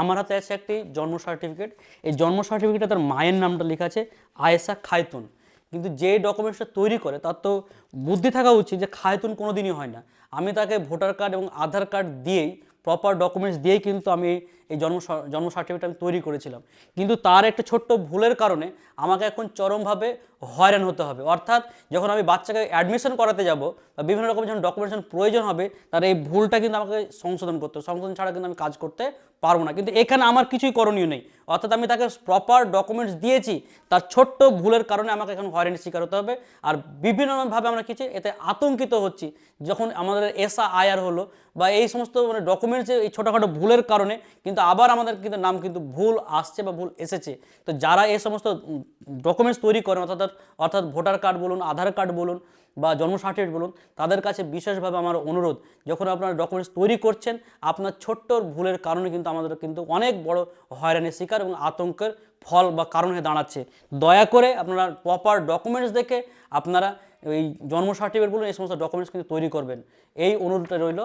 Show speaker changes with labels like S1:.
S1: আমার হাতে আছে একটি জন্ম সার্টিফিকেট এই জন্ম সার্টিফিকেটে তার মায়ের নামটা লেখা আছে আয়েসা খায়তুন। কিন্তু যে ডকুমেন্টসটা তৈরি করে, তার তো বুদ্ধি থাকা উচিত যে খায়তুন কোনো দিনই হয় না। আমি তাকে ভোটার কার্ড এবং আধার কার্ড দিয়েই প্রপার ডকুমেন্টস দিয়েই কিন্তু আমি এই জন্ম জন্ম সার্টিফিকেট আমি তৈরি করেছিলাম। কিন্তু তার একটা ছোট্ট ভুলের কারণে আমাকে এখন চরমভাবে হয়রান হতে হবে। অর্থাৎ যখন আমি বাচ্চাকে অ্যাডমিশন করাতে যাব বা বিভিন্ন রকম যখন ডকুমেন্টেশন প্রয়োজন হবে, তার এই ভুলটা কিন্তু আমাকে সংশোধন করতে সংশোধন ছাড়া কিন্তু আমি কাজ করতে পারব না। কিন্তু এখানে আমার কিছুই করণীয় নেই। অর্থাৎ আমি তাকে প্রপার ডকুমেন্টস দিয়েছি, তার ছোট্ট ভুলের কারণে আমাকে এখন হয়রানির শিকার হতে হবে। আর বিভিন্নভাবে আমরা কিছু এতে আতঙ্কিত হচ্ছি। যখন আমাদের এসা আয়ার হলো বা এই সমস্ত মানে ডকুমেন্টসে এই ছোটোখাটো ভুলের কারণে কিন্তু আবার আমাদের কিন্তু নাম কিন্তু ভুল আসছে বা ভুল এসেছে। তো যারা এই সমস্ত ডকুমেন্টস তৈরি করেন, অর্থাৎ অর্থাৎ ভোটার কার্ড বলুন, আধার কার্ড বলুন বা জন্ম সার্টিফিকেট বলুন, তাদের কাছে বিশেষভাবে আমার অনুরোধ, যখন আপনারা ডকুমেন্টস তৈরি করছেন, আপনার ছোট্ট ভুলের কারণে কিন্তু আমাদের কিন্তু অনেক বড় হয়রানির শিকার এবং আতঙ্কের ফল বা কারণ হয়ে দাঁড়াচ্ছে। দয়া করে আপনারা প্রপার ডকুমেন্টস দেখে আপনারা এই জন্ম সার্টিফিকেট বলুন, এই সমস্ত ডকুমেন্টস কিন্তু তৈরি করবেন। এই অনুরোধটা রইল।